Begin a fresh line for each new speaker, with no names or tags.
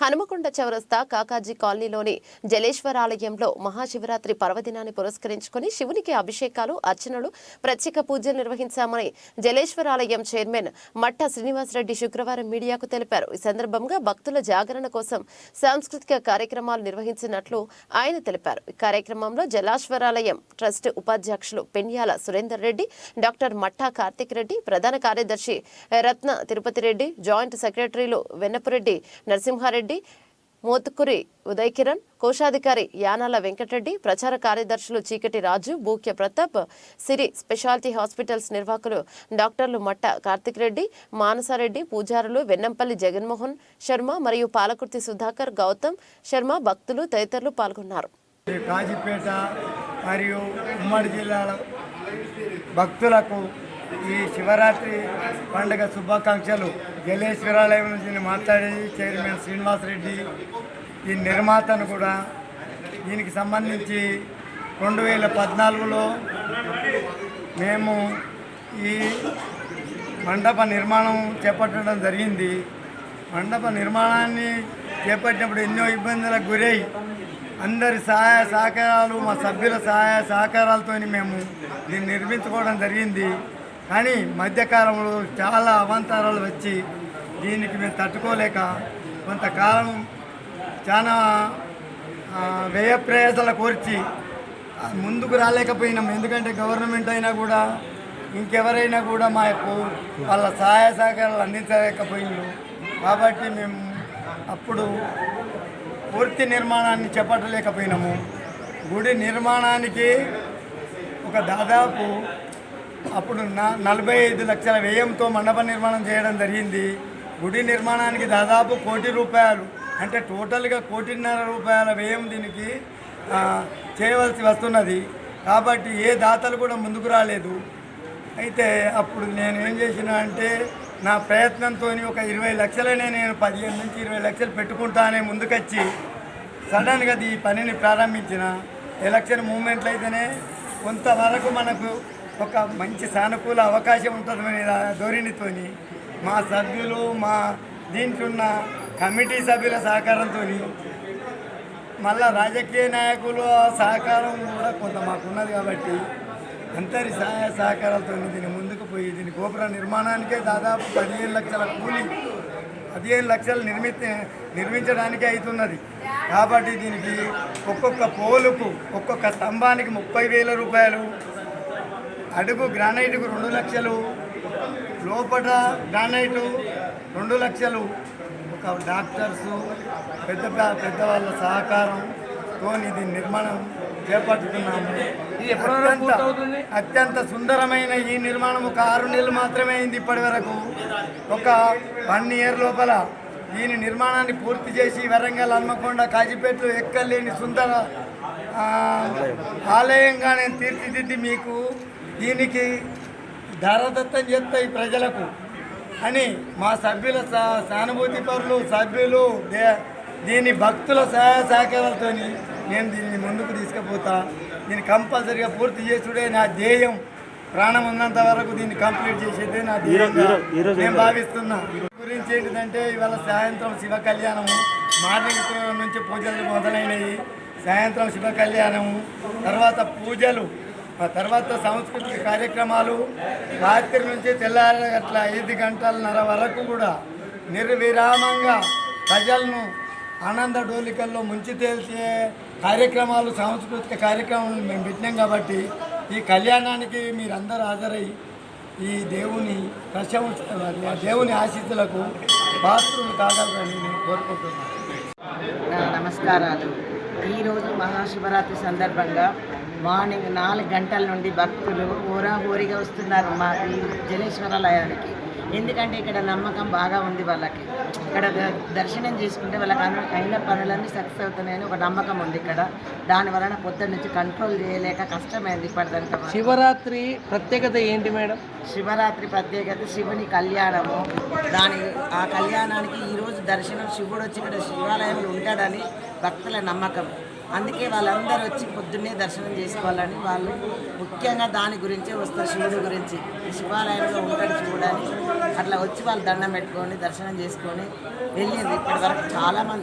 హనుమకొండ చౌరస్తా కాకాజీ కాలనీలోని జలేశ్వరాలయంలో మహాశివరాత్రి పర్వదినాన్ని పురస్కరించుకుని శివునికి అభిషేకాలు అర్చనలు ప్రత్యేక పూజలు నిర్వహించామని జలేశ్వరాలయం చైర్మన్ మట్ట శ్రీనివాసరెడ్డి శుక్రవారం మీడియాకు తెలిపారు. ఈ సందర్భంగా భక్తుల జాగరణ కోసం సాంస్కృతిక కార్యక్రమాలు నిర్వహించినట్లు ఆయన తెలిపారు. ఈ కార్యక్రమంలో జలాశ్వరాలయం ట్రస్ట్ ఉపాధ్యక్షులు పెన్యాల సురేందర్ రెడ్డి డాక్టర్ మట్టా కార్తిక్ రెడ్డి ప్రధాన కార్యదర్శి రత్న తిరుపతి రెడ్డి జాయింట్ సెక్రటరీలు వెన్నపురెడ్డి నరసింహారెడ్డి మోత్కురి ఉదయ్ కిరణ్ కోశాధికారి యానాల వెంకటరెడ్డి ప్రచార కార్యదర్శులు చీకటి రాజు బూక్య ప్రతాప్ సిరి స్పెషాలిటీ హాస్పిటల్స్ నిర్వాహకులు డాక్టర్లు మట్ట కార్తిక్ రెడ్డి మానసారెడ్డి పూజారులు వెన్నంపల్లి జగన్మోహన్ శర్మ మరియు పాలకుర్తి సుధాకర్ గౌతమ్ శర్మ భక్తులు తదితరులు పాల్గొన్నారు.
కాజీపేట మరియు ఉమ్మడి జిల్లాల భక్తులకు ఈ శివరాత్రి పండుగ శుభాకాంక్షలు. జలేశ్వరాలయం నుంచి మాట్లాడేది చైర్మన్ శ్రీనివాసరెడ్డి ఈ నిర్మాతను కూడా దీనికి సంబంధించి రెండు వేల పద్నాలుగులో మేము ఈ మండప నిర్మాణం చేపట్టడం జరిగింది. మండప నిర్మాణాన్ని చేపట్టినప్పుడు ఎన్నో ఇబ్బందులకు గురై అందరి సహాయ సహకారాలు మా సభ్యుల సహాయ సహకారాలతో మేము దీన్ని నిర్మించుకోవడం జరిగింది. కానీ మధ్యకాలంలో చాలా అవాంతరాలు వచ్చి దీనికి మేము తట్టుకోలేక కొంతకాలం చాలా వ్యయ ప్రయాసాల కోర్చి ముందుకు రాలేకపోయినాం. ఎందుకంటే గవర్నమెంట్ అయినా కూడా ఇంకెవరైనా కూడా మా యొక్క వాళ్ళ సహాయ సహకారాలు అందించలేకపోయినారు. కాబట్టి మేము అప్పుడు పూర్తి నిర్మాణాన్ని చేపట్టలేకపోయినాము. గుడి నిర్మాణానికి ఒక దాదాపు అప్పుడు నలభై ఐదు లక్షల వ్యయంతో మండప నిర్మాణం చేయడం జరిగింది. గుడి నిర్మాణానికి దాదాపు కోటి రూపాయలు అంటే టోటల్గా కోటిన్నర రూపాయల వ్యయం దీనికి చేయవలసి వస్తున్నది. కాబట్టి ఏ దాతలు కూడా ముందుకు రాలేదు. అయితే అప్పుడు నేను ఏం చేసిన అంటే నా ప్రయత్నంతో ఒక ఇరవై లక్షలనే నేను పదిహేను నుంచి ఇరవై లక్షలు పెట్టుకుంటానే ముందుకొచ్చి సడన్గా ఈ పనిని ప్రారంభించిన. ఎలక్షన్ మూమెంట్లు అయితేనే కొంతవరకు మనకు ఒక మంచి సానుకూల అవకాశం ఉంటుందనే ధోరణితోని. మా సభ్యులు మా దీంట్లో ఉన్న కమిటీ సభ్యుల సహకారంతో మళ్ళా రాజకీయ నాయకుల సహకారం కూడా కొంత మాకున్నది కాబట్టి అందరి సహాయ సహకారాలతో దీన్ని ముందుకు పోయి దీని గోపుర నిర్మాణానికే దాదాపు పదిహేను లక్షల కూలి పదిహేను లక్షలు నిర్మి నిర్మించడానికే అవుతున్నది కాబట్టి దీనికి ఒక్కొక్క పోలుకు ఒక్కొక్క స్తంభానికి ముప్పై వేల రూపాయలు అడుగు గ్రానైట్కు రెండు లక్షలు లోపల గ్రానైటు రెండు లక్షలు. ఒక డాక్టర్స్ పెద్ద పెద్దవాళ్ళ సహకారంతో ఇది నిర్మాణం చేపట్టుతున్నాము అత్యంత అత్యంత సుందరమైన ఈ నిర్మాణం ఒక ఆరు నెలలు మాత్రమే అయింది ఇప్పటి వరకు. ఒక వన్ ఇయర్ లోపల దీని నిర్మాణాన్ని పూర్తి చేసి వరంగల్ హన్మకొండ కాజీపేటలో ఎక్కలేని సుందర ఆలయంగా నేను తీర్చిదిద్ది మీకు దీనికి ధరదత్తం చేస్తాయి ప్రజలకు. అని మా సభ్యుల సానుభూతి పరులు సభ్యులు దే- దీని భక్తుల సహాయ సహకారాలతో నేను దీన్ని ముందుకు తీసుకుపోతా. దీన్ని కంపల్సరీగా పూర్తి చేసుడే నా ధ్యేయం. ప్రాణం ఉన్నంత వరకు దీన్ని కంప్లీట్ చేసేదే నా ధ్యేయంగా నేను భావిస్తున్నా. గురించి ఏంటిదంటే ఇవాళ సాయంత్రం శివ కళ్యాణము. మార్నింగ్ నుంచి పూజలు మొదలైనవి. సాయంత్రం శివ కళ్యాణము. తర్వాత పూజలు. తర్వాత సాంస్కృతిక కార్యక్రమాలు రాత్రి నుంచి తెల్లారి అట్ల ఐదు గంటలన్నర వరకు కూడా నిర్విరామంగా ప్రజలను ఆనంద డోలికల్లో ముంచి తేల్చే కార్యక్రమాలు సాంస్కృతిక కార్యక్రమాలు మేము పెట్టినాం కాబట్టి ఈ కళ్యాణానికి మీరందరూ హాజరై ఈ దేవుని ప్రశం ఆ దేవుని ఆశీస్సులకు పాత్రులు కాగలరని నేను కోరుకుంటున్నాను.
నమస్కారాలు. ఈరోజు మహాశివరాత్రి సందర్భంగా మార్నింగ్ నాలుగు గంటల నుండి భక్తులు హోరాహోరీగా వస్తున్నారు మా ఈ జలేశ్వరాలయానికి ఎందుకంటే ఇక్కడ నమ్మకం బాగా ఉంది వాళ్ళకి. ఇక్కడ దర్శనం చేసుకుంటే వాళ్ళకి అయిన పనులన్నీ సక్సెస్ అవుతున్నాయని ఒక నమ్మకం ఉంది ఇక్కడ. దాని వలన పొద్దున్న నుంచి కంట్రోల్ చేయలేక కష్టమైంది ఇప్పటిదంతా.
శివరాత్రి ప్రత్యేకత ఏంటి మేడం?
శివరాత్రి ప్రత్యేకత శివుని కళ్యాణము. దాని ఆ కళ్యాణానికి ఈరోజు దర్శనం శివుడు వచ్చి ఇక్కడ శివాలయంలో ఉంటాడని భక్తుల నమ్మకం. అందుకే వాళ్ళందరూ వచ్చి పొద్దున్నే దర్శనం చేసుకోవాలని వాళ్ళు ముఖ్యంగా దాని గురించే వస్తారు శివుడి గురించి. ఈ శివాలయంలో ఉంటాడు శివుడు అట్లా వచ్చి వాళ్ళు దండం పెట్టుకొని దర్శనం చేసుకొని వెళ్ళింది ఇప్పటి వరకు చాలామంది.